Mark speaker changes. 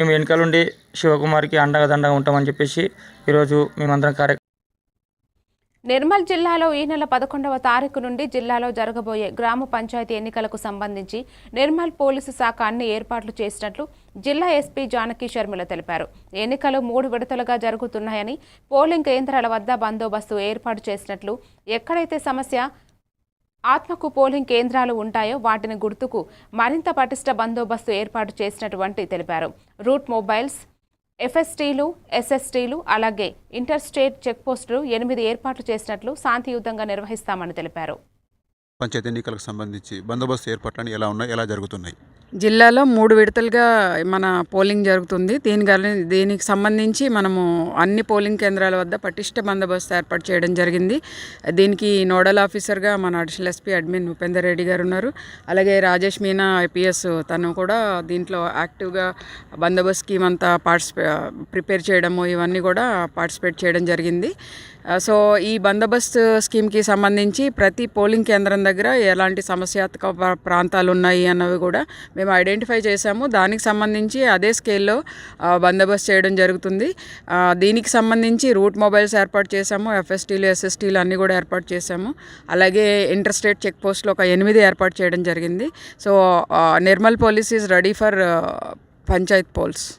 Speaker 1: మేము వెనకాలండి శివకుమార్కి అండగా దండగా ఉంటామని చెప్పేసి ఈరోజు మేమందరం కార్య
Speaker 2: నిర్మల్ జిల్లాలో ఈ నెల పదకొండవ తారీఖు నుండి జిల్లాలో జరగబోయే గ్రామ పంచాయతీ ఎన్నికలకు సంబంధించి నిర్మల్ పోలీసు శాఖ అన్ని ఏర్పాట్లు చేసినట్లు జిల్లా ఎస్పీ జానకి శర్మిల తెలిపారు. ఎన్నికలు మూడు విడతలుగా జరుగుతున్నాయని పోలింగ్ కేంద్రాల వద్ద బందోబస్తు ఏర్పాటు చేసినట్లు ఎక్కడైతే సమస్య ఆత్మకు పోలింగ్ కేంద్రాలు ఉంటాయో వాటిని గుర్తుకు మరింత పటిష్ట బందోబస్తు ఏర్పాటు చేసినటువంటి తెలిపారు. రూట్ మొబైల్స్ ఎఫ్ఎస్టీలు ఎస్ఎస్టీలు అలాగే ఇంటర్ స్టేట్ చెక్పోస్టులు ఎనిమిది ఏర్పాట్లు చేసినట్లు శాంతియుతంగా నిర్వహిస్తామని తెలిపారు.
Speaker 3: పంచాయతీ ఎన్నికలకు సంబంధించి బందోబస్తు ఏర్పాట్లను ఎలా ఉన్నాయి ఎలా జరుగుతున్నాయి?
Speaker 4: జిల్లాలో మూడు విడతలుగా మన పోలింగ్ జరుగుతుంది. దీని దీనికి సంబంధించి మనము అన్ని పోలింగ్ కేంద్రాల వద్ద పటిష్ట బందోబస్తు ఏర్పాటు చేయడం జరిగింది. దీనికి నోడల్ ఆఫీసర్గా మన additional SP admin Upender Reddy garu ఉన్నారు. అలాగే రాజేష్ మీనా ఐపీఎస్ తను కూడా దీంట్లో యాక్టివ్గా బందోబస్తు స్కీమ్ అంతా పార్టిసిపే ప్రిపేర్ చేయడము ఇవన్నీ కూడా పార్టిసిపేట్ చేయడం జరిగింది. సో ఈ బందోబస్తు స్కీమ్కి సంబంధించి ప్రతి పోలింగ్ కేంద్రం దగ్గర ఎలాంటి సమస్యాత్మక ప్రాంతాలు ఉన్నాయి అన్నవి కూడా మేము ఐడెంటిఫై చేశాము. దానికి సంబంధించి అదే స్కేల్లో బందోబస్తు చేయడం జరుగుతుంది. దీనికి సంబంధించి రూట్ మొబైల్స్ ఏర్పాటు చేశాము. ఎఫ్ఎస్టీలు ఎస్ఎస్టీలు అన్నీ కూడా ఏర్పాటు చేశాము. అలాగే ఇంటర్ స్టేట్ చెక్ పోస్ట్లో ఒక ఎనిమిది ఏర్పాటు చేయడం జరిగింది. So Nirmal police is ready for panchayat polls.